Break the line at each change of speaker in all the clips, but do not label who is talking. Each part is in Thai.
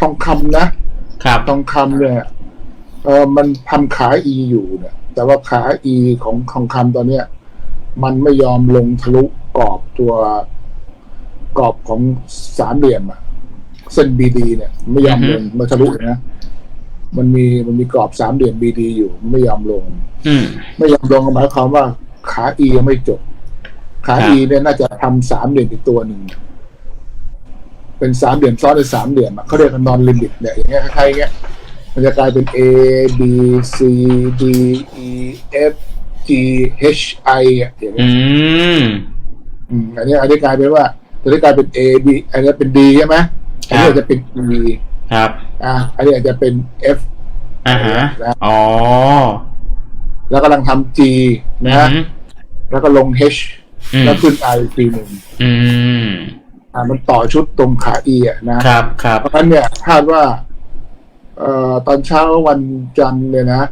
ทองคำนะครับทองคำเนี่ยเออมันทำขา E อยู่เนี่ยแต่ว่าขา E ของทองคำตอนเนี้ย มันไม่ยอมลงทะลุกรอบตัวกรอบของสามเหลี่ยมอะเส้น BD เนี่ย ไม่ยอมลงมาทะลุนะมันมีมันมีกรอบสามเหลี่ยม BD อยู่มันไม่ยอมลง
อืม
ไม่ยอมลงหมายความว่าขา E ยังไม่จบ ขา
ครับ
E เนี่ยน่าจะทำสามเหลี่ยมอีกตัวหนึ่ง เป็นสามเหลี่ยมซ้อนในสามเหลี่ยมอะเขาเรียกกันนอนลิมิตเนี่ยอย่างเงี้ยคล้ายๆอย่างเงี้ยมันจะกลายเป็น A B C D E F G H I อะอย่างเงี้
อื
ย
ม
อืมอันนี้อันนี้กลายเป็นว่าตัวนี้กลายเป็น A B อันนี้เป็น D ใช่ไหมอันนี้อาจจะเป็น E
ครับ
อะอันนี้อาจจะเป็น F
อ่าฮะ อ๋อ
แล้วกำลังทำ G นะฮะ
อืม
แล้วก็ลง H
อืม
แล้วขึ้น I อีกทีหนึ่ง
อืม
อ่ามันต่อชุดตรงขา E อะนะ
ครับครับ
เพราะฉะนั้นเนี่ยคาดว่า เอ่อตอนเช้าวันจันทร์เนี่ยนะ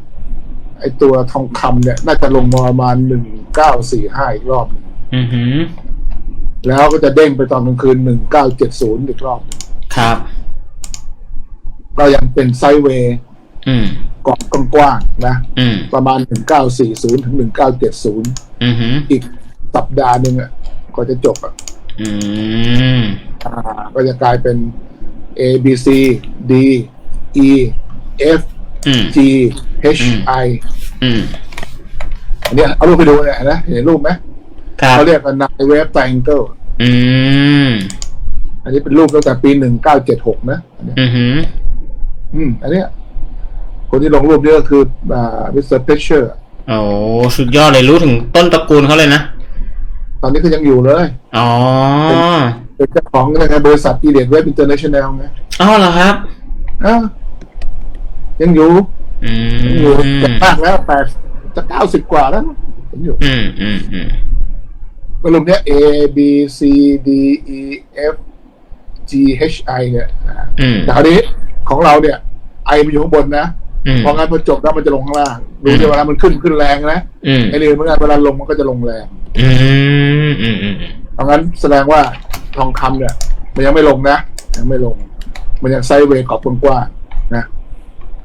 ไอตัวทองคำเนี่ย น่าจะลงมาประมาณหนึ่งเก้าสี่ห้าอีกรอบหนึ่ง
อือหือ
แล้วก็จะเด้งไปตอนกลางคืนหนึ่งเก้าเจ็ดศูนย์อีกรอบหนึ่ง
ครับ
ก็ยังเป็นไซด์เวย์
อืม
กรอบกว้างๆนะ
อืม
ประมาณหนึ่งเก้าสี่ศูนย์ถึงหนึ่งเก้าเจ็ดศูนย์
อือหือ
อีกสัปดาห์หนึ่งอะก็จะจบอะ
อืม
อ่าก็จะกลายเป็น A B C D E F
อืม
G H I
อืม
อันเนี้ยเอารูปไปดูเนี่ยนะเห็นรูปไหม
ครับ
เขาเรียกกันนายเวฟไตรเกิล
อืม
อันนี้เป็นรูปตั้งแต่ปีหนึ่งเก้าเจ็ดหกนะอันเนี้ย
อือหือ
อืม อันเนี้ย คนที่ลงรูปนี้ก็คืออ่ามิสเตอร์เพชเชอร์
โอ้สุดยอดเลยรู้ถึงต้นตระกูลเขาเลยนะ
ตอนนี้ก็ยังอยู่เลย
อ๋อ
เป็นเจ้าของในบริษัทอีเดียเว็บอินเตอร์เนชั่นแนลไง
อ๋อเหรอครับ
อ่ายังอยู่
อื
ยังอยู่
ม
แต่มากแล้วแปดจะเก้าสิบกว่าแล้วผมอยู่
อืมอืมอืม
ก็รูปเนี้ย A B C D E F G H I เนี่ยอ่า
อืม
แต่คราวนี้ของเราเนี่ย ไอมันอยู่ข้างบนนะ
อืม
เพราะงั้นพอจบแล้วมันจะลงข้างล่างดูดิเวลามันขึ้นขึ้นแรงนะ
อืม
ไอ้นี่เหมือนกันเวลาลงมันก็จะลงแรง
อืมอืมอืม
เพราะงั้นแสดงว่าทองคำเนี่ย มันยังไม่ลงนะยังไม่ลง มันยังไซด์เวย์กรอบกว้างๆนะ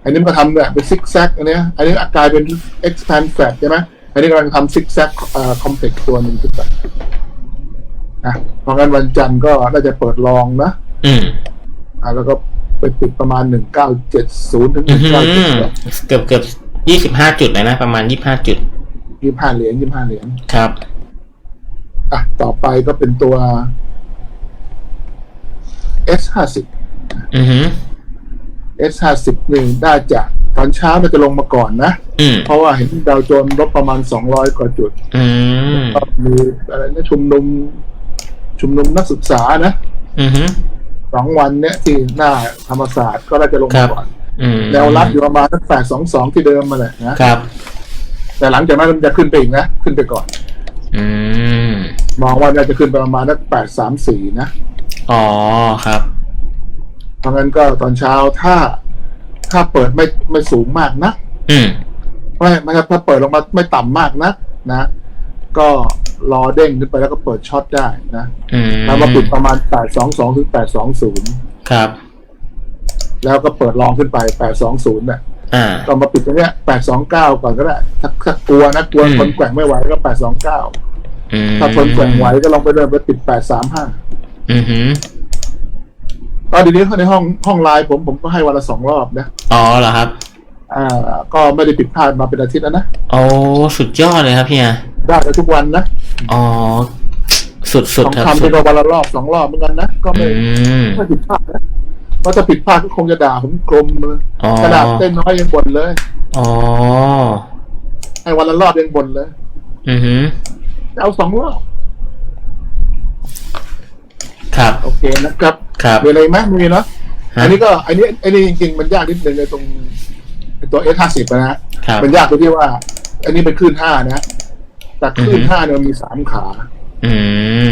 อันนี้มันก็ทำเนี่ยเป็นซิกแซกอันเนี้ยอันนี้กลายเป็น expand flat ใช่ไหมอันนี้กำลังทำซิกแซกเอ่อ complex ตัวหนึ่งขึ้นไปนะเพราะงั้นวันจันทร์ก็น่าจะเปิดลองนะ
อืม
อ่าแล้วก็ไปปิดประมาณหนึ่งเก้าเจ็ดศูนย์ถึงห
อื
นึ่งเก้าเจ็ด
มเกือบเกือบยี่สิบห้าจุดเลยนะ ประมาณยี่ห้าจุด
ยี่ห้าเหรียญยี่ห้าเหรียญ
ครับ
อะต่อไปก็เป็นตัว S ห้าสิบ
อือหือ
S ห้าสิบนี่น่าจะตอนเช้ามันจะลงมาก่อนนะ
อืม
เพราะว่าเห็นดาวโจนส์ลบประมาณสองร้อยกว่าจุด
อืม
ก็มีอะไรนะชุมนุม ชุมนุมนักศึกษานะ
อือหือ
สองวันเนี้ยที่หน้าธรรมศาสตร์ก็น่าจะลง
ครั
มา
บ
ก่อน
อืม
แนวรับอยู่ประมาณตั้งแปดสองสองที่เดิมมาแหละนะ
ครับ
แต่หลังจากนั้นมันจะขึ้นไปอีกนะ ขึ้นไปก่อน
อืม
มองว่าน่าจะขึ้นไปประมาณนักแปดสามสี่นะ
อ๋อครับ
เพราะงั้นก็ตอนเช้าถ้าถ้าเปิดไม่ไม่สูงมากนะ
อืม
ไม่ไม่ครับถ้าเปิดลงมาไม่ต่ำมากนะนะ ก็รอเด้งขึ้นไปแล้วก็เปิดช็อตได้นะ
อืม
แล้วมาปิดประมาณแปดสองสองถึงแปดสองศูนย์
ครับ
แล้วก็เปิดลองขึ้นไปแปดสองศูนย์เนี่ย
อ่า
ก็มาปิดตรงเนี้ยแปดสองเก้าก่อนก็ได้ถ้าถ้ากลัวนะกลัว
อืม
คนแกว่งไม่ไหวก็แปดสองเก้า
อืม
ถ้าทนแกว่งไหวก็ลองไปเดินไปปิดแปดสามห้า
อือหือ
ตอนเดี๋ยวนี้ในห้องห้องไลน์ผมผมก็ให้วันละสองรอบนะ
อ๋อเหรอครับ
อ่า ก็ไม่ได้ผิดพลาดมาเป็นอาทิตย์แล้วนะ
โอ้สุดยอดเลยครับเฮีย
ได้กันทุกวันนะ
อ๋อ สุดสุด
ทอง
ครับ
คำ
สุ
เป็
ด
นวันละรอบสองรอบเหมือนกันนะ ก็
อื
ไม่
ม
ไม่ผิดพลาดนะ เพราะถ้าผิดพลาดก็คงจะด่าผมกลมเลย
อ๋อ
ขนาดเต้นน้อยยังบ่นเลย
อ๋อ
ให้วันละรอบยังบ่นเลย
อือหือ
จะเอาสองรอบ
ครับ
โอเคนะครับ
ครับ
มีอะไรไหมไม่มีเนาะ
ฮะ
อันนี้ก็อันนี้อันนี้จริงๆมันยากนิดนึงในตรงไอ้ตัว S ห้าสิบนะฮะ
ครับ
มันยากตรงที่ว่า อันนี้เป็นคลื่นห้านะแต่คลื่น
อือฮึ
ห้าเนี่ยมันมีสามขา
อื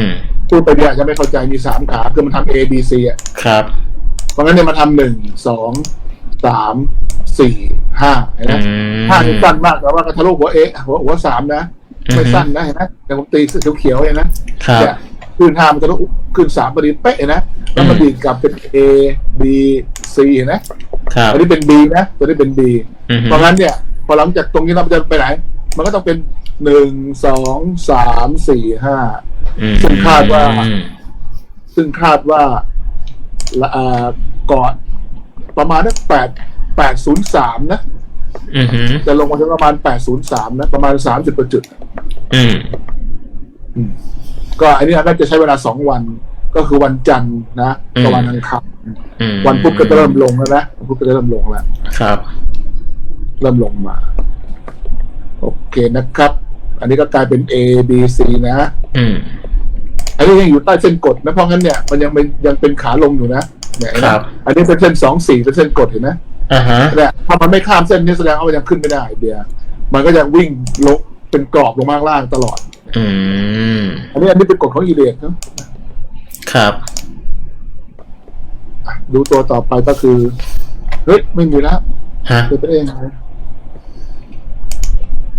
ม
พูดไปเนี่ยอาจจะไม่เข้าใจมีสามขาคือมันทำ A B C อะ
ครับ
เพราะงั้นเนี่ยมาทำหนึ่งสองสามสี่ห้าเห็นไหม
อืม
ห้านี่สั้นมากแต่ว่ากระทะลุหัวเอะหัวหัวสามนะไม่
อือฮึ
สั้นนะเห็นไหมแต่ผมตีเขียวๆเห็นไหม
ครับ
เนี่ยขึ้นห้ามันทะลุขึ้นสามพอดีเป๊ะนะแล้วมัน
อืม
ดีดกลับเป็น A B C C เห็นไหม
ครับ
อันนี้เป็น B นะตัวนี้เป็น B
อือฮึ
เพราะงั้นเนี่ย พอหลังจากตรงนี้เราจะไปไหน มันก็ต้องเป็นหนึ่งสองสามสี่ห้า
อืม
ซึ่งคาดว่า
อืม
ซึ่งคาดว่าละอ่า ก่อนประมาณนักแปดแปดศูนย์สามนะ
อือฮึ
จะลงมาถึงประมาณแปดศูนย์สามนะ ประมาณสามสิบกว่าจุด
อืม
อืมก็อันนี้น่าจะใช้เวลาสองวัน ก็คือวันจันทร์นะกับวันอังคาร
อืม
วันพุธก็จะเริ่มลงแล้วนะวันพุธก็จะเริ่มลงแล้ว
ครับ
เริ่มลงมา โอเคนะครับ อันนี้ก็กลายเป็น A B C นะ
อืม
อันนี้ยังอยู่ใต้เส้นกดนะเพราะงั้นเนี่ยมันยังเป็นยังเป็นขาลงอยู่นะเนี่ยเห็นไหม
ครับ
อันนี้เป็นเส้นสองสี่เป็นเส้นกดเห็นไหม
อ่าฮะ
เนี่ยถ้ามันไม่ข้ามเส้นนี้แสดงว่ามันยังขึ้นไม่ได้เดียวมันก็จะวิ่งลงเป็นกรอบลงมาข้างล่างตลอด
อืม
อันนี้อันนี้เป็นกฎของอีเลียดเนอะ
ครับ
อะดูตัวต่อไปก็คือเฮ้ยไม่มีแล้ว
ฮะ
เป็นไปได้ยังไง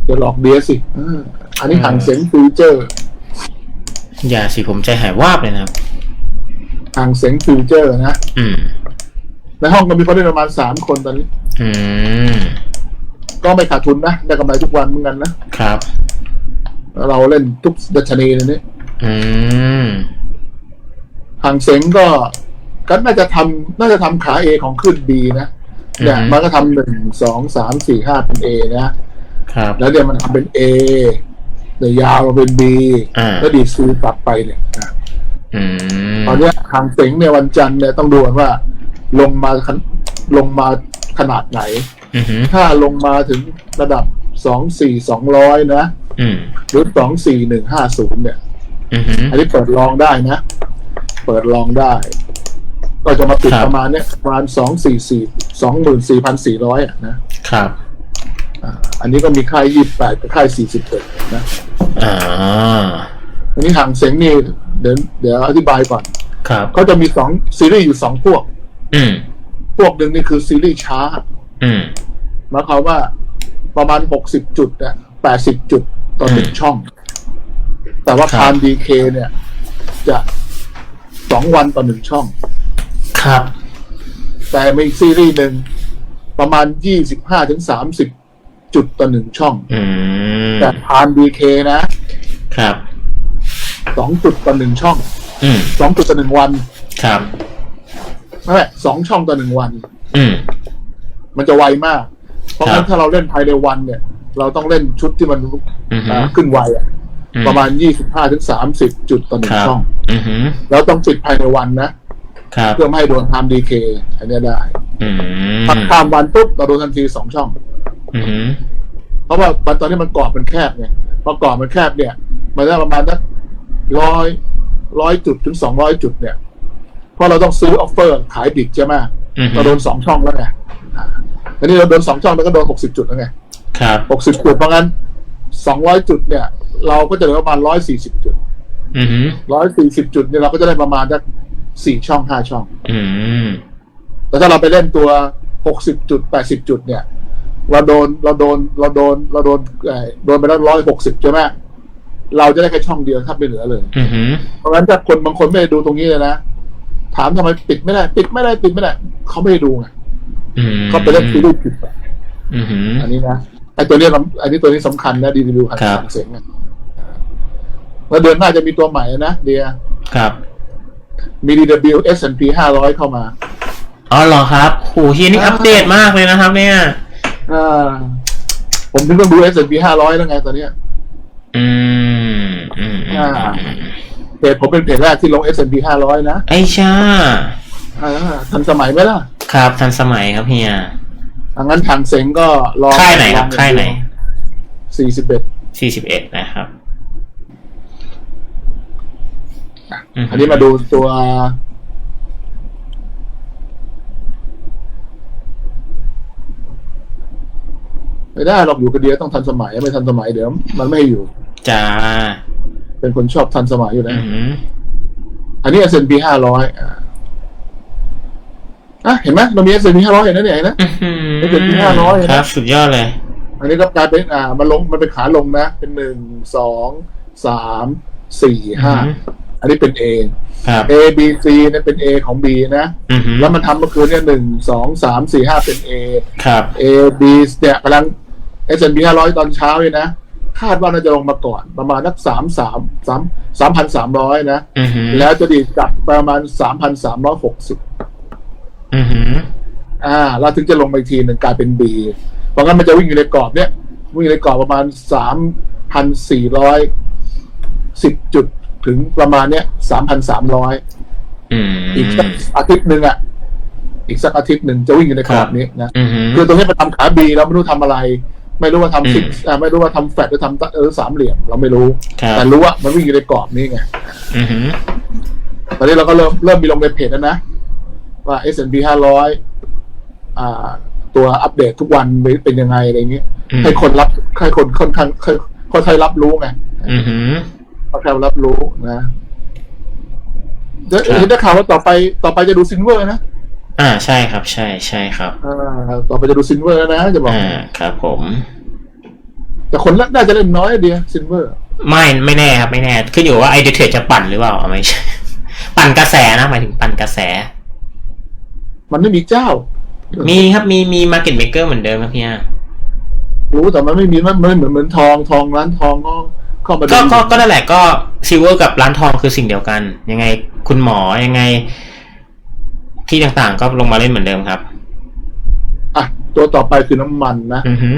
จะหลอกเบียร์สิอ่าอันนี้ห่างเสียงฟิวเจอร์
อย่าสิผมใจหายวาบเลยนะครับ
ห่างเสียงฟิวเจอร์นะ
อืม
ในห้องก็มีคนเล่นประมาณสามคนตอนนี้
อืม
ก็ไม่ขาดทุนนะ ได้กำไรทุกวันเหมือนกันนะ
ครับ
เราเล่นทุกดัชนีเลยนี่
อืม
ห่างเสียงก็ก็น่าจะทำน่าจะทำขา A ของขึ้น B นะเนี่ย
อือฮึ
มันก็ทำหนึ่งสองสามสี่ห้าเป็น A นะ
ครับ
แล้วเนี่ยมันทำเป็น A เดี๋ ยวยาวมาเป็น B
อ่า
แล้วดีซีตัดไปเนี่ยนะ
อืม
ตอนเนี้ยห่างเสียงเนี่ยวันจันทร์เนี่ยต้องดูกันว่า ลงมาขนลงมาขนาดไหน
อือฮึ
ถ้าลงมาถึงระดับสองสี่สองร้อยนะ
อืม
หรือสองสี่หนึ่งห้าศูนย์เนี่ย
อือฮึ
อันนี้เปิดลองได้นะ เปิดลองได้ ก็จะมาปิด
ครับ
ประมาณเนี้ยประมาณสองสี่สี่สองหมื่นสี่พันสี่ร้อยอะนะครับ อ่าอันนี้ก็มีค่ายยี่แปดกับค่ายสี่สิบเอ็ดนะ
อ่า
อันนี้ห่างเสียงนี่เดี๋ยวเดี๋ยวอธิบายก่อน
ครับ
เขาจะมีสองซีรีส์อยู่สองพวก
อืม
พวกหนึ่งนี่คือซีรีส์ชาร์ต
อืม
หมายความว่าประมาณหกสิบจุดเนี่ยแปดสิบจุดต่อหนึ่ง
อืม
ช่อง แต่ว่า
ครับ
คานดีเคเนี่ย จะสองวันต่อหนึ่งช่อง
ครับ
แต่มีอีกซีรีส์หนึ่งประมาณยี่สิบห้าถึงสามสิบ จุดต่อหนึ่งช่อง
อืม
แต่พานดีเคนะ ครับสองจุดต่อหนึ่งช่อง
อืม
สองจุดต่อหนึ่งวัน
ครับ
นั่นแหละสองช่องต่อหนึ่งวัน
อืม
มันจะไวมาก เพราะ
ครับ
งั้นถ้าเราเล่นภายในวันเนี่ย เราต้องเล่นชุดที่มัน
อือฮึ
อ่าขึ้นไวอะ
อื
ประมาณยี่สิบห้าถึงสามสิบจุดต่อหนึ่
ค
ง
รับ
ช่อง
อือฮึ
แล้วต้องปิดภายในวันนะ
ครับ
เพื่อไม่ให้โดนพามดีเคอันเนี้ยได้
อืม
ถ้าข้ามวันปุ๊บเราโดนทันทีสองช่อง
อือฮึ
เพราะว่าตอนนี้มันกรอบมันแคบไงพอกรอบมันแคบเนี่ย มันได้ประมาณสักร้อยร้อยจุดถึงสองร้อยจุดเนี่ยเพราะเราต้องซื้อออฟเฟอร์ขายบิดใช่ไหม
อือฮึ
เราโดนสองช่องแล้วไงอ่าอันนี้เราโดนสองช่องแล้วก็โดนหกสิบจุดแล้วไง
ครับ
หกสิบจุดเพราะงั้นสองร้อยจุดเนี่ย เราก็จะเหลือประมาณร้อยสี่สิบจุด
อือฮึ
ร้อยสี่สิบจุดเนี่ยเราก็จะได้ประมาณสักสี่ช่องห้าช่อง
อืม
แต่ถ้าเราไปเล่นตัวหกสิบจุดแปดสิบจุดเนี่ย เราโดนเราโดนเราโดนเราโดนเอ่อโดนไปแล้วร้อยหกสิบใช่ไหมเราจะได้แค่ช่องเดียวถ้าไม่เหลือเลย
อือฮึ
เพราะงั้นถ้าคนบางคนไม่ได้ดูตรงนี้เลยนะถามทำไมปิดไม่ได้ ปิดไม่ได้ปิดไม่ได้เขาไม่ได้ดูไง
อืม
เขาไปเล่นซีรีส์ผิด
อือฮึ
อันนี้นะไอ้ตัวเนี้ยสำอันนี้ตัวนี้สำคัญนะดีดีดูหัน
ครับ
เสียงนะแล้วเดือนหน้าจะมีตัวใหม่นะเดีย
ครับ
มี DW S&P 500 เข้ามา
อ๋อเหรอครับโหเฮียนี่อัปเดตมากเลยนะครับ เนี่ย
อ่าผมถึงต้องดู S&P 500 แล้วไงตอนเนี้ย
อืมอืมอืม
อ่า เพจผมเป็นเพจแรกที่ลง S&P 500 นะ
ไอชา
อ่าทันสมัยไหมล่ะ
ครับทันสมัยครับเฮีย
อังั้นทางเซ็งก็ลอง
ค่ายไหนครับค่ายไหน
41
สี่สิบเอ็ดนะครับ
อันนี้มาดูตัว ไม่ได้หรอกอยู่กับเดียวต้องทันสมัยไม่ทันสมัยเดี๋ยวมันไม่ให้อยู่
จ้า
เป็นคนชอบทันสมัยอยู่
อื
แล้ว
อหือ
อันนี้ S&P 500อ่าอะเห็นไหมเรามี S&P 500เห็นนะเนี่ยเห็นนะ
อื้อหือ
ไม่เป็นที่500นะ
ครับ สุดยอดเลย
อันนี้ก็กลายเป็นอ่า มันลงมันเป็นขาลงนะ เป็นหนึ่งสองสามสี่ห้า
อือหือ
อันนี้เป็น A
ครับ
A B C เนี่ยเป็น A ของ B นะ
อือฮึ
แล้วมันทำเมื่อคืนเนี่ยหนึ่งสองสามสี่ห้าเป็น A
ครับ
A B เนี่ยกำลัง S&P ห้าร้อยตอนเช้าเนี่ยนะ คาดว่าน่าจะลงมาก่อน ประมาณนักสามสามสามสามพันสามร้อยนะ
อือฮึ
แล้วจะดีดกลับประมาณสามพันสามร้อยหกสิบ
อือฮึ
อ่าแล้วถึงจะลงมาอีกทีหนึ่งกลายเป็น B เพราะงั้นมันจะวิ่งอยู่ในกรอบเนี่ยวิ่งอยู่ในกรอบประมาณสามพันสี่ร้อยสิบจุดถึงประมาณเนี้ยสามพันสามร้อย
อืม
อีกสักอาทิตย์หนึ่งอะอีกสักอาทิตย์หนึ่งจะวิ่งอยู่ในกรอบนี้นะ
อือฮึ
คือตรงนี้มันทำขาบีเราไม่รู้ทำอะไร ไม่รู้ว่า
อื
ทำ
ม
ฟิกอ่าไม่รู้ว่าทำแฟลตหรือทำเออสามเหลี่ยมเราไม่รู้
ครับ
แต่รู้ว่ามันวิ่งอยู่ในกรอบนี้ไง
อือฮึ
ตอนนี้เราก็เริ่มเริ่มมีลงในเพจแล้วนะ ว่า S&P ห้าร้อยอ่า ตัวอัปเดตทุกวันเป็นยังไงอะไรเงี้ย
อืม
ให้คนรับให้คนค่อนข้างค่อยค่อยๆรับรู้ไง
อือฮึ
ค่อยๆรับรู้นะเดี๋ยว
ครับ
เห็นได้ข่าวว่าต่อไปต่อไปจะดูซินเวอร์นะ
อ่าใช่ครับ ใช่ใช่ครับ
อ่าต่อไปจะดูซินเวอร์นะจะบอก
อ่าครับผม
แต่คนน่าจะเล่นน้อยเดียวซินเวอร์
ไม่ไม่แน่ครับไม่แน่ขึ้นอยู่ว่าไอเดเทรดจะปั่นหรือเปล่าเอาไม่ใช่ ปั่นกระแสนะหมายถึงปั่นกระแส
มันไม่มีเจ้า
มีครับมีมีมาร์เก็ตเมเกอร์เหมือนเดิมครับพี่อา
รู้แต่มันไม่มีมันไม่เหมือนเหมือนทองทองร้านทองก็เข้ามาดู
ก็ก็ก็นั่นแหละก็ซิลเวอร์กับร้านทองคือสิ่งเดียวกัน ยังไงคุณหมอยังไง ที่ต่างๆ ก็ลงมาเล่นเหมือนเดิมครับ
อะ ตัวต่อไปคือน้ำมันนะ
อือฮึ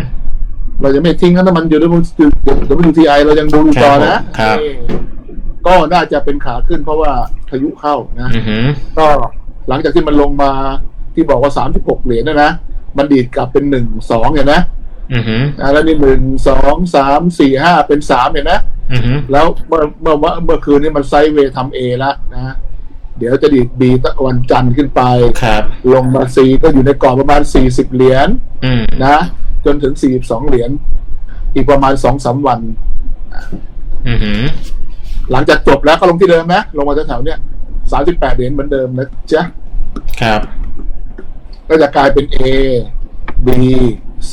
เราจะไม่ทิ้งน้ำมันอยู่ด้วยมือเดี๋ยวไปดูทีไอเรายังดูอยู่ต่อนะครับนี่ก็น่าจะเป็นขาขึ้นเพราะว่าพายุเข้านะ
อือฮึ
ก็หลังจากที่มันลงมาที่บอกว่าสามสิบหกเหรียญนะนะ มันดีดกลับเป็นหนึ่งสองเห็นนะ
อือฮึ
อะแล้วนี่หนึ่งสองสามสี่ห้าเป็นสามเห็นนะ
อือฮึ
แล้วเมื่อเมื่อเมื่อเมื่อคืนนี้มันไซด์เวย์ทำเอละนะ เดี๋ยวจะดีดบีวันจันทร์ขึ้นไป
ครับ
ลงมาซีก็อยู่ในกรอบประมาณสี่สิบเหรียญ
อืม
นะ จนถึงสี่สิบสองเหรียญอีกประมาณสองสามวัน
อือฮึ
หลังจากจบแล้วก็ลงที่เดิมนะลงมาแถวๆเนี้ยสามสิบแปดเหรียญเหมือนเดิมนะจ๊ะ
ครับ
ก็จะกลายเป็น A B C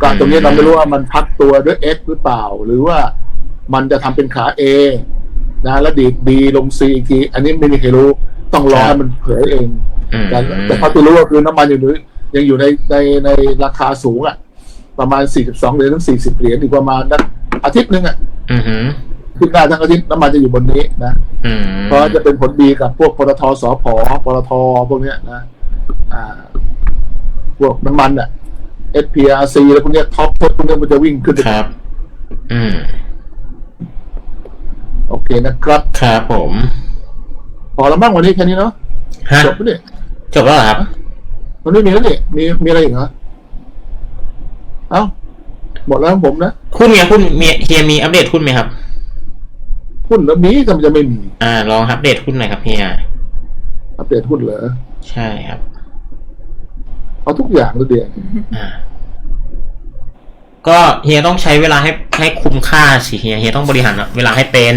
ก็ตรงนี้เราไม่รู้ว่ามันพักตัวด้วย X หรือเปล่า หรือว่ามันจะทำเป็นขา A นะแล้วดีด B ลง C อีกทีอันนี้ไม่มีใครรู้ต้องรอให้มันเผยเอง
อืม
แต่แต่เท่าที่รู้ก็คือน้ำมันอยู่ในยังอยู่ในในในราคาสูงอะประมาณ42เหรียญถึง40เหรียญอีกประมาณนักอาทิตย์หนึงอะ
อือฮึ
ขึ้นได้ทั้งอาทิตย์น้ำมันจะอยู่บนนี้นะ
อืม
เพราะจะเป็นผลดีกับพวกปตทสพปตทพวกเนี้ยนะอ่าพวกน้ำมันอะ SPRC แล้วพวกเนี้ยท็อปพวกเนี้ยมันจะวิ่งขึ้นไป
ครับ อืม
โอเคนะครับ
ครับผม
พอแล้วบ้างวันนี้แค่นี้เนาะ
ฮะ
จบแล้วเนี่ย
จบแล้วเหรอครับ
มันไม่มีแล้วเนี่ยมีมีอะไรอีกเหรอเอ้าหมดแล้วของผมนะ
หุ้นไงหุ้นมีเฮียมีอัปเดตหุ้นไหมครับ
หุ้นแล้วมีแต่มันจะไม่มี
อ่า ลองอัปเดตหุ้นหน่อยครับเฮีย
อัปเดตหุ้นเหรอ
ใช่ครับ
เอาทุกอย่างเลยเดียว
อ่า ก็เฮียต้องใช้เวลาให้ให้คุ้มค่าสิเฮียเฮียต้องบริหารเวลาให้เป็น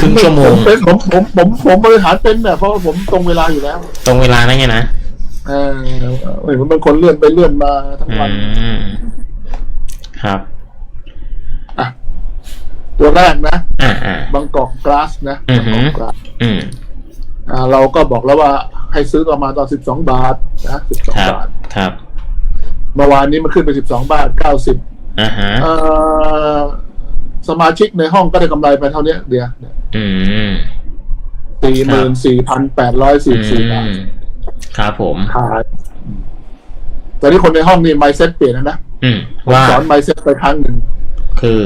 ครึ่งชั่วโมง
ผเป็นผมผมผมผมบริหารเป็นแบบเพราะว่าผมตรงเวลาอยู่แล้ว
ตรงเวลานะเฮียนะ
เออเห็นมันเป็นคนเลื่อนไปเลื่อนมาทั้ง
อื
วัน
มครับ
อะตัวแรกนะ
อ่าอ่า
บางกอกกลาสนะ
อือหือ
บางกอกกลาส
อืม
อ่า เราก็บอกแล้วว่าให้ซื้อประมาณตอนสิบสองบาทนะสิบสอง
ครับ
บาท
ครับ
เมื่อวานนี้มันขึ้นไปสิบสองบาทเก้าสิบ
อ่าฮะ
เอ่อสมาชิกในห้องก็ได้กำไรไปเท่านี้เดียว
อืม
สี่หมื่นสี่พันแปดร้อยสี่สี่บาท
อืมครับผม
ขายตอนนี้คนในห้องนี่ไมเซ็ตเปลี่ยนแล้วนะ
อืมว่า
สอนไมเซ็ตไปครั้งหนึ่ง
คือ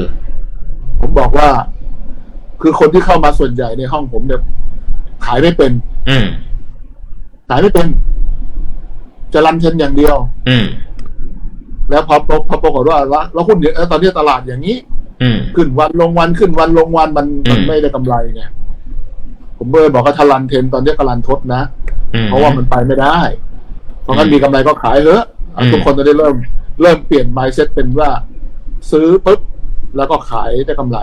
ผมบอกว่า คือคนที่เข้ามาส่วนใหญ่ในห้องผมเนี่ยขายไม่เป็น
อืม
ขายไม่เป็น จะรันเทนอย่างเดียว
อืม
แล้วพอพอพอปรากฏว่าละแล้วหุ้นเนี่ยเออตอนนี้ตลาดอย่างนี้
อืม
ขึ้นวันลงวันขึ้นวันลงวันมันมัน
อืม
ไม่ได้กำไรไงผมเลยบอกว่าถ้ารันเทนตอนนี้ก็รันทดนะ
อืม
เพราะว่ามันไปไม่ได้ เพราะงั้น
อืม
มีกำไรก็ขายเถอะอะ
อืม
ทุกคนจะได้เริ่ม เริ่มเปลี่ยน mindset เป็นว่า ซื้อปุ๊บแล้วก็ขายได้กำไร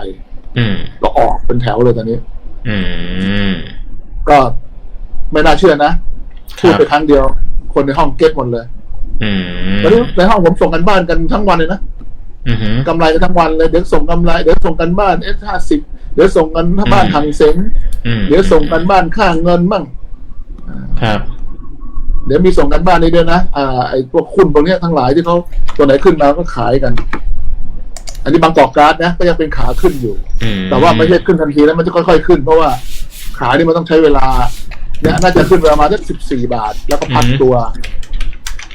อืม
ก็ออกเป็นแถวเลยตอนนี้
อืม
ก็ไม่น่าเชื่อนะ
ค
พูด
รับ
ไปครั้งเดียว คนในห้องเก็ตหมดเลย
อืม
ตอนนี้ในห้องผมส่งกันบ้านกันทั้งวันเลยนะ
อืม
กำไรกันทั้งวันเลย เดี๋ยวส่งกำไร เดี๋ยวส่งกันบ้านเอสห้าสิบเดี๋ยวส่งกันบ้าน
อืม
ทางเซน
อืม
เดี๋ยวส่งกันบ้านค่าเงินมั่ง
ครับ
เดี๋ยวมีส่งกันบ้านนี้ด้วยนะอ่าไอ้พวกคุณพวกเนี้ยทั้งหลายที่เขาตัวไหนขึ้นมาก็ขายกัน อันนี้บางกอกการ์ดนะก็ยังเป็นขาขึ้นอยู่
อืม
แต่ว่าไม่ใช่ขึ้นทันทีแล้วมันจะค่อย ๆ ขึ้น เพราะว่าขานี่มันต้องใช้เวลาเนี่ยน่าจะขึ้นประมาณสักสิบสี่บาท แล้วก็พักตัว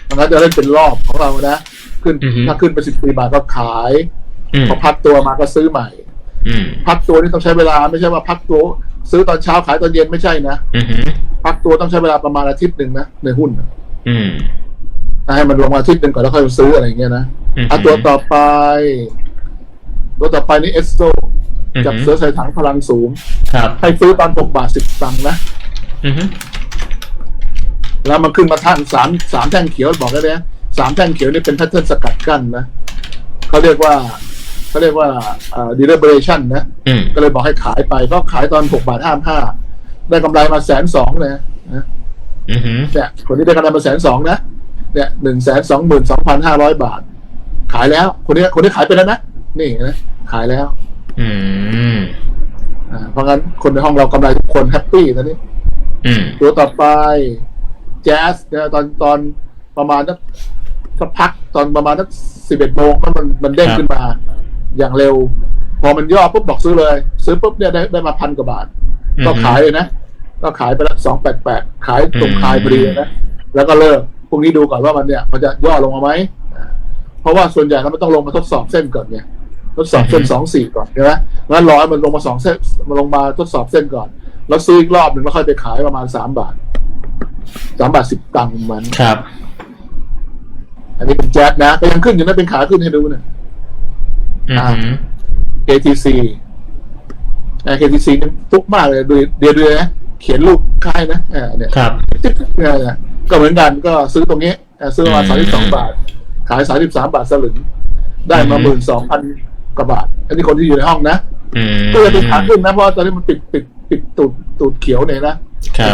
มันก็จะเล่นเป็นรอบของเรานะ ขึ้นถ้าขึ้นไปสิบสี่บาทก็ขาย
อืม
พอพักตัวมาก็ซื้อใหม่
อืม
พักตัวนี่ต้องใช้เวลาไม่ใช่ว่าพักตัว ซื้อตอนเช้าขายตอนเย็นไม่ใช่นะ
อืม
พักตัวต้องใช้เวลาประมาณอาทิตย์หนึ่งนะในหุ้นน่ะ
อืม
ให้มันลงมาอาทิตย์หนึ่งก่อนแล้วค่อยมาซื้ออะไรอย่างเงี้ยนะ
อืม
อะตัวต่อไป ตัวต่อไปนี่เอสโซ
อืม
จับเสือใส่ถังพลังสูง
ครับ
ให้ซื้อตอนหกบาทสิบตังค์นะ
อืม
แล้วมันขึ้นมาท่านสามสามแท่งเขียวบอกได้เลยนะสามแท่งเขียวนี่เป็นแพทเทิร์นสกัดกั้นนะเขาเรียกว่าเขาเรียกว่าอ่า deliberation นะ
อืม
ก็เลยบอกให้ขายไปก็ขายตอนหกบาทห้าห้าได้กำไรมาแสนสองเลยนะ
อืม
เนี่ยคนนี้ได้กำไรมาแสนสองนะเนี่ยหนึ่งแสนสองหมื่นสองพันห้าร้อยบาท ขายแล้ว คนนี้คนนี้ขายไปแล้วนะนี่นะขายแล้ว
อืม
อ่าเพราะงั้นคนในห้องเรากำไรทุกคนแฮปปี้ตอนนี้
อืม
ตัวต่อไป แจ๊สเนี่ยตอนตอนประมาณสักสักพักตอนประมาณสักสิบเอ็ดโมงแล้วมันมันเด้งขึ้นมา อย่างเร็ว พอมันย่อปุ๊บบอกซื้อเลย ซื้อปุ๊บเนี่ยได้ได้มาพันกว่าบาท ก็ขายเลยนะ ก็ขายไปละสองแปดแปดขายตรงคายพอดีนะ แล้วก็เลิกพรุ่งนี้ดูก่อนว่ามันเนี่ย มันจะย่อลงมาไหมอ่าเพราะว่าส่วนใหญ่แล้วมันต้องลงมาทดสอบเส้นก่อนไงทดสอบเส้นสองสี่ก่อนใช่ไหมงั้นรอให้มันลงมาสองเส้นมันลงมาทดสอบเส้นก่อน แล้วซื้ออีกรอบหนึ่งแล้วค่อยไปขายประมาณสามบาท สามบาทสิบตังค์มัน
ครับ
อันนี้เป็นแจ๊สนะก็ยังขึ้นอยู่นะเป็นขาขึ้นให้ดูเนี่ย
อืม
KTC อ่า KTC นี่ฟุกมากเลยดูเดี๋ยวดูนะเขียนรูปค่ายนะอ่าเนี่ย
ครับ
เนี่ยก็เหมือนกันก็ซื้อตรงนี้อะซื้อมา
อื
สาม
ม
สิบสองบาท ขายสามสิบสามบาทสลึง ได้มา
อืม
หมื่นสองพันกว่าบาท อันนี้คนที่อยู่ในห้องนะ
อืม
ก็จะเป็นขาขึ้นนะเพราะว่าตอนนี้มันปิดปิดปิดตูดตูดเขียวเนี่ยนะครับ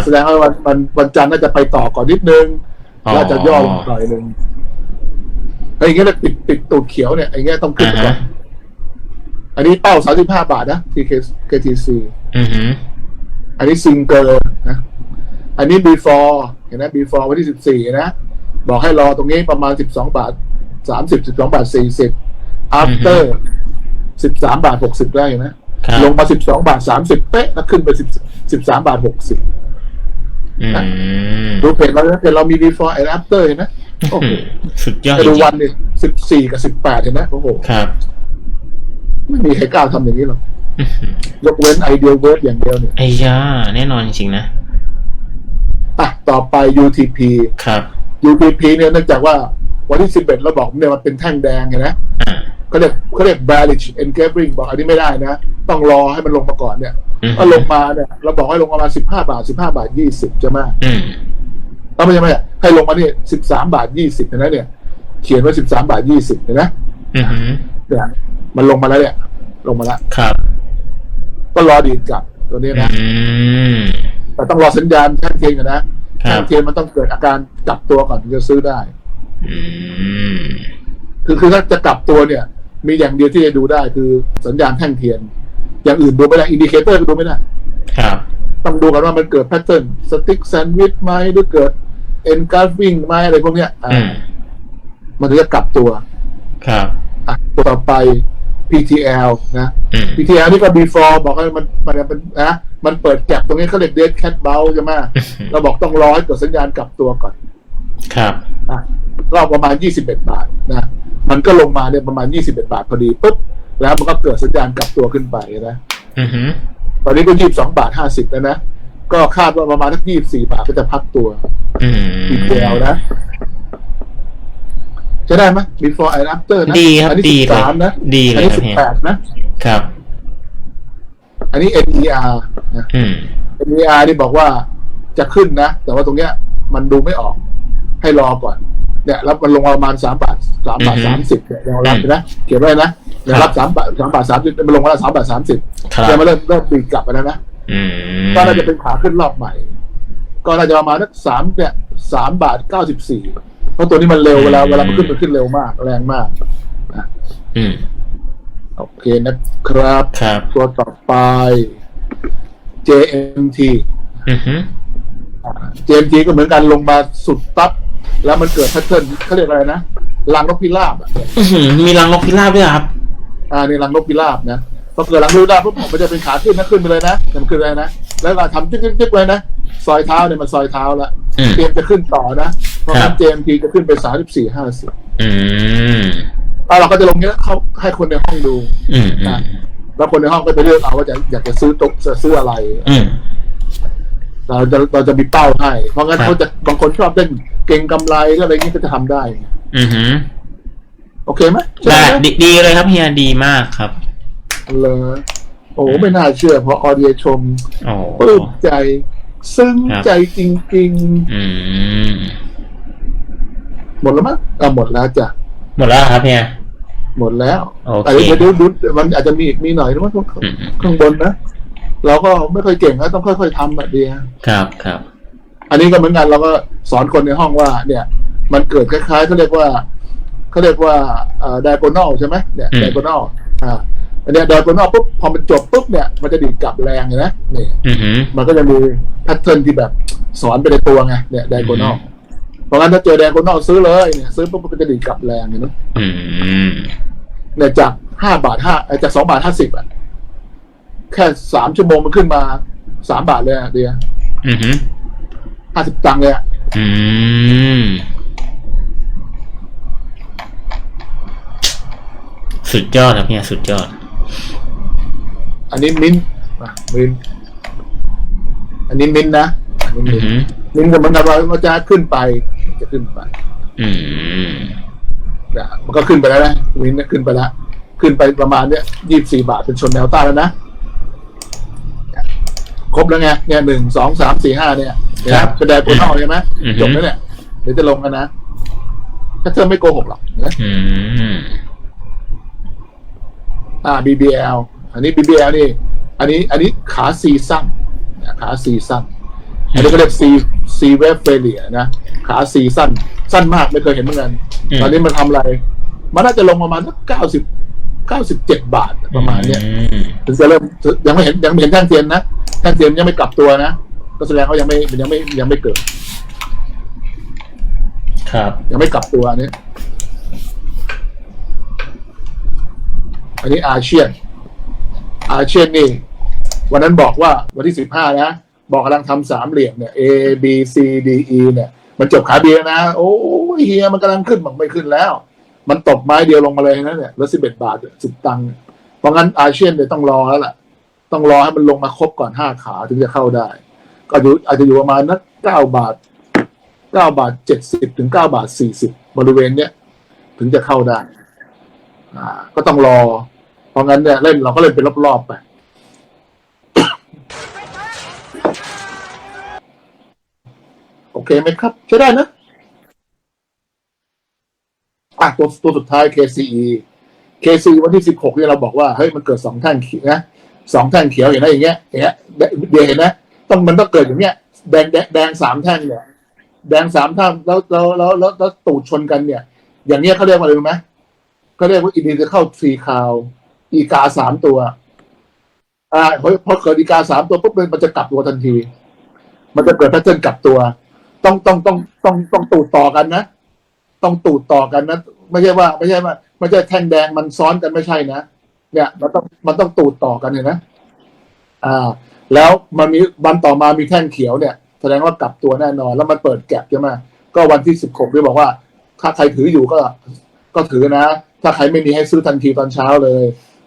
แสดงว่าวันวันวันจันทร์น่าจะไปต่อก่อนนิดนึงแล้วจะย่อลงหน่อยนึงไอ้อย่างเงี้ยเนี่ยปิดปิดตูดเขียวเนี่ยไอ้เงี้ยต้องขึ้น
อ่า
ไปก่อ
ฮะ
นอันนี้เป้าสามสิบห้าบาทนะ TK KTC
อืม
อันนี้ซิงเกอร์นะ อันนี้ before เห็นไหม before วันที่สิบสี่นะ บอกให้รอตรงนี้ประมาณสิบสองบาทสามสิบสิบสองบาทสี่สิบ after สิบสามบาทหกสิบได้นะ
ครับ
ลงมาสิบสองบาทสามสิบเป๊ะแล้วขึ้นไปสิบ สิบสามบาทหกสิบ
อืม
ดูเพจเราเพจเรามี before and after เห็นไหมโอ้โห
สุดยอด
ไป
จ
ดู
ริง
วันนี่สิบสี่กับสิบแปดเห็นไหมโอ้โห
ๆครับ
ไม่มีใครกล้าทำอย่างนี้หรอก
อื้อหือย
กเว้นไอเดียเวิร์ดอย่างเดียวเนี่ย
ไอ้ยาแน่นอนจริงๆนะ
อะต่อไป UTP
ครับ
UTP เนี่ยเนื่องจากว่าวันที่11เราบอกเนี่ยมันเป็นแท่งแดงไงนะ
อ่า
เขาเรียกเขาเรียก bearish engaging บอกอันนี้ไม่ได้นะ ต้องรอให้มันลงมาก่อนเนี่ย
อืม
ก็ลงมาเนี่ยเราบอกให้ลงประมาณ15บาท15บาท20ใช่ไหม
อืม
แล้วไม่ใช่ไหมให้ลงมาเนี่ย13บาท20เห็นไหมเนี่ย เขียนไว้13บาท20เห็นไหม
อืม
เนี่ยมันลงมาแล้วเนี่ยลงมาแล้ว
ครับ
ก็รอดีดกลับตัวนี้นะ
อืม
แต่ต้องรอสัญญาณแท่งเทียนกันนะ
ครั
แท่
บ
งเทียนมันต้องเกิดอาการกลับตัวก่อนถึงจะซื้อได้
อืม
คือคือถ้าจะกลับตัวเนี่ย มีอย่างเดียวที่จะดูได้คือสัญญาณแท่งเทียน อย่างอื่นดูไม่ได้อินดิเคเตอร์ก็ดูไม่ได้
ครับ
ต้องดูกันว่ามันเกิดแพทเทิร์นสติ๊กแซนด์วิชไหมหรือเกิดเอ็นการ์วิ่งไหมอะไรพวกเนี้ยอ่า
อืม
มันถึงจะกลับตัว
ครับ
อะตัวต่อไป PTL นะ
อืม
PTL นี่ก็ before บอกให้มันมันเป็นนะมันเปิดแก็บตรงนี้เขาเรียก dead cat bounce ใช่ไหมเราบอกต้องรอให้เกิดสัญญาณกลับตัวก่อน
ครับ
อะรอบประมาณ21บาทนะ มันก็ลงมาเนี่ยประมาณ21บาทพอดีปุ๊บ แล้วมันก็เกิดสัญญาณกลับตัวขึ้นไปนะ
อืม
ตอนนี้ก็22บาท50แล้วนะก็คาดว่าประมาณทัก24บาทก็จะพักตัว
อืม
อีกเดียวนะ จะได้ไหม before and after นะ
ดีครับ
อันนี้
ดีเลย
13นะ
ดีเล
อัน
ย
นี้
ครับเฮีย
18นะ
ครับ
อันนี้ NER นะ
อืม
NER นี่บอกว่าจะขึ้นนะ แต่ว่าตรงเนี้ย มันดูไม่ออก ให้รอก่อน เนี่ยแล้วมันลงมาประมาณ3บาท3บาท
อือฮึ
30เนี่ยยังรับอยู่นะเขียนไว้นะเดี๋ยวรับ3บาท3บาท30มันลงมาแล้ว3บาท30
ครับ
จะมาเริ่มเริ่มปีกลับไปแล้วนะ
อืม
ก็น่าจะเป็นขาขึ้นรอบใหม่ ก็น่าจะประมาณสักสามเนี่ยสามบาทเก้าสิบสี่เพราะตัวนี้มันเร็วเวลาเวลามันขึ้นมันขึ้นเร็วมากแรงมากอะ
อืม
โอเคนะครับ
ครับ
ตัวต่อไป JMT
อือฮึ
JMT ก็เหมือนกันลงมาสุดปั๊บ แล้วมันเกิดแพทเทิร์นเขาเรียกอะไรนะรังนกพิราบอะเนี่ย
อื้อหือมีรังนกพิราบด้วยเหรอครับ
อ่านี่รังนกพิราบนะพอเกิดรังนกพิราบปุ๊บมันจะเป็นขาขึ้นนะขึ้นไปเลยนะมันขึ้นเลยนะแล้วเราทำจิ๊กจิ๊กจิ๊กเลยนะซอยเท้าเนี่ยมันซอยเท้าละ
อืม
เตรียมจะขึ้นต่อนะเพราะ
ครั
งั้
บ
น JMT จะขึ้นไปสามสิบสี่ห้าสิบ
อืม
เราก็จะลงเนี้ยเขาให้คนในห้องดู
อืมอื
นะ
ม
แล้วคนในห้องก็จะเลือกเอาว่าจะอยากจะซื้อตกจะซื้ออะไร
อืม
เราจะเราจะมีเป้าให้ เพราะงั้น
ครับ
เขาจะบางคนชอบเล่นเก่งกำไรก็อะไรเงี้ยก็จะทำได้
อือฮึ
โอเคไหมใช่
ได้
ไหม
ดีดีเลยครับเฮียดีมากครับ
เลยโอ้ไม่น่าเชื่อพอออเดียชม
โอ้
ปลื้มใจ ซึ้ง
ครับ
ใจจริง
อืม
ๆหมดแล้วมั้งอะหมดแล้วจ้ะ
หมดแล้วเหรอครับเฮีย
หมดแล้ว
โอเค
แต่เดี๋ยวเดี๋ยวดูมันอาจจะมีอีกมีหน่อยนะว่าข้าง
อืมอืม
ข้างบนนะ เราก็ไม่ค่อยเก่งนะต้องค่อย ๆทำแบบเดียว
ครับครับ
อันนี้ก็เหมือนกันเราก็สอนคนในห้องว่า เนี่ย มันเกิดคล้ายๆเขาเรียกว่าเขาเรียกว่าไดโกนอลใช่ไหมเนี่ย
อืม
ไดโกนอลอ่าอันเนี้ยไดโกนอลปุ๊บพอมันจบปุ๊บเนี่ยมันจะดีดกลับแรงเลยนะนี่
อือฮึ
มันก็จะมีแพทเทิร์นที่แบบสอนไปในตัวไงเนี่ยไดโกนอลเพราะงั้นถ้าเจอไดโกนอลซื้อเลยเนี่ยซื้อปุ๊บมันก็จะดีดกลับแรงเห็นไหม
อืม
เนี่ยจากห้าบาทห้าจากสองบาทห้าสิบอะ แค่สามชั่วโมงมันขึ้นมาสามบาทเลยอะเดีย
อือฮึ
ห้าสิบตังค์เลยอะ
อืม สุดยอดครับเฮียสุดยอด
อันนี้มิ้นท์อะมิ้นท์อันนี้มิ้นท์นะอันนี้
อื
มิ้
อนฮึ
ท์มิ้นท์กับมันอะไรมันจะขึ้นไป จะขึ้นไป
อืม
นะมันก็ขึ้นไปแล้วนะมิ้นท์เนี่ยขึ้นไปแล้วขึ้นไปประมาณเนี้ยยี่สิบสี่บาทเป็นชนแนวต้านแล้วนะ ครบแล้วไงเนี่ยหนึ่งสองสามสี่ห้าเนี่ยเนี่ย
ครับ
เป็นไดโกนอลใช่ไหม
อือฮึ
จบแล้วเนี่ยเดี๋ยวจะลงกันนะถ้าเธอไม่โกหกหรอกนะ
อืม
อ่า BBL อันนี้ BBL นี่ อันนี้ อันนี้ขาซีซั่นขาซีซั่นอันนี้ก็เรียกซีซีเวฟเฟเลียนะ ขาซีซั่นสั้นมากไม่เคยเห็นเหมือนกัน
อืม
ตอนนี้มันทำอะไร มันน่าจะลงประมาณสักเก้าสิบเก้าสิบเจ็ดบาทประมาณเนี้ย
อืม
ถึงจะเริ่มยังไม่เห็นยังไม่เห็นแท่งเทียนนะ แท่งเทียนยังไม่กลับตัวนะก็แสดงเขายังไม่ยังไม่ยังไม่เกิด
ครับ
ยังไม่กลับตัวอันนี้ อันนี้อาเชียน อาเชียนนี่ วันนั้นบอกว่าวันที่สิบห้านะ บอกกำลังทำสามเหลี่ยมเนี่ย A B C D E เนี่ย มันจบขาเบียร์นะ โอ้ยเฮียมันกำลังขึ้นบอกไม่ขึ้นแล้ว มันตบไม้เดียวลงมาเลยนะเนี่ยแล้วสิบเอ็ดบาทสิบตังค์เพราะงั้นอาเชียนเนี่ยต้องรอแล้วล่ะ ต้องรอให้มันลงมาครบก่อนห้าขาถึงจะเข้าได้ ก็อยู่อาจจะอยู่ประมาณนักเก้าบาทเก้าบาทเจ็ดสิบถึงเก้าบาทสี่สิบบริเวณเนี้ยถึงจะเข้าได้ อ่า ก็ต้องรอ เพราะงั้นเนี่ยเล่นเราก็เล่นเป็นรอบๆไปโอเคไหมครับ ใช้ได้นะอะตัวตัวสุดท้าย KCE KCE วันที่สิบหกเนี่ยเราบอกว่า เฮ้ย มันเกิดสองแท่งขียวนะ สองแท่งเขียวเห็นไหมอย่างเงี้ยอย่างเงี้ยเดี๋ยวเห็นนะต้องมันต้องเกิดอย่างเงี้ยแดงแดงสามแท่งเนี่ยแดงสามท่าแล้วแล้วแล้วแล้วตูดชนกันเนี่ย อย่างเนี้ยเขาเรียกว่าอะไรรู้ไหมเขาเรียกว่าอินดิเข้าฟรีคาว อีกาสามตัว อ่าพอเกิดอีกาสามตัวปุ๊บมันจะกลับตัวทันที มันจะเกิดแพทเทิร์นกลับตัว ต้องต้องต้องต้องต้องตูดต่อกันนะต้องตูดต่อกันนะไม่ใช่ว่า ไม่ใช่ว่าไม่ใช่แท่งแดงมันซ้อนกันไม่ใช่นะ เนี่ยมันต้องมันต้องตูดต่อกันเห็นไหมอ่า แล้วมันมีวันต่อมามีแท่งเขียวเนี่ย แสดงว่ากลับตัวแน่นอน แล้วมันเปิดแก็บใช่ไหมก็วันที่สิบหกด้วยบอกว่า ถ้าใครถืออยู่ก็ ก็ถือนะ ถ้าใครไม่มีให้ซื้อทันทีตอนเช้าเลย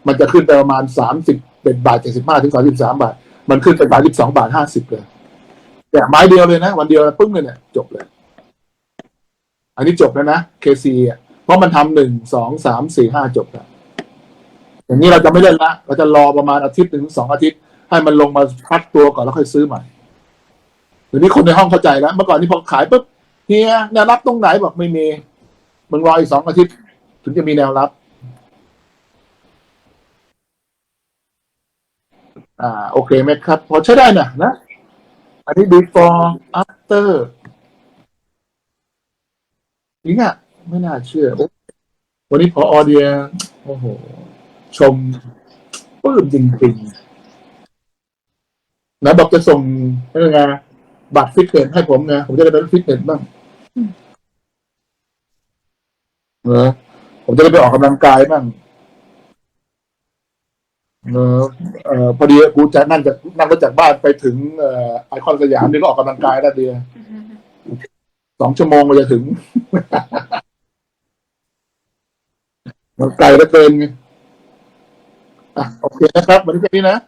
มันจะขึ้นไปประมาณสามสิบเป็นบาทเจ็ดสิบห้าถึงสามสิบสามบาท มันขึ้นไปบาทสิบสองบาทห้าสิบเลยแต่ไม้เดียวเลยนะ วันเดียวปึ้งเลยเนี่ยจบเลย อันนี้จบแล้วนะ KC อะเพราะมันทำหนึ่งสองสามสี่ห้าจบแล้ว อย่างนี้เราจะไม่เล่นละเราจะรอประมาณอาทิตย์ถึงสองอาทิตย์ ให้มันลงมาพักตัวก่อนแล้วค่อยซื้อใหม่เดี๋ยวนี้คนในห้องเข้าใจแล้วเมื่อก่อนนี่พอขายปุ๊บเฮียแนวรับตรงไหนบอกไม่มีมึงรออีกสองอาทิตย์ ถึงจะมีแนวรับ อ่า โอเคไหมครับ พอใช้ได้นะนะ อันนี้ before after จริงอะ ไม่น่าเชื่อ วันนี้พออเดีย โอ้โห ชมปลื้มจริงนะบอกจะส่งอะไรไงบัตรฟิตเนสให้ผมไงผมจะได้ไปฟิตเนสบ้างเออผมจะได้ไปออกกำลังกายบ้างเออเออพอดีกูจะนั่งจากนั่งรถจากบ้านไปถึงเอ่อไอคอนสยามนี่ก็ออกกำลังกายได้เดียวสองชั่วโมงก็จะถึงมันไกลเหลือเกินไง อะโอเคนะครับ วันนี้แค่นี้นะ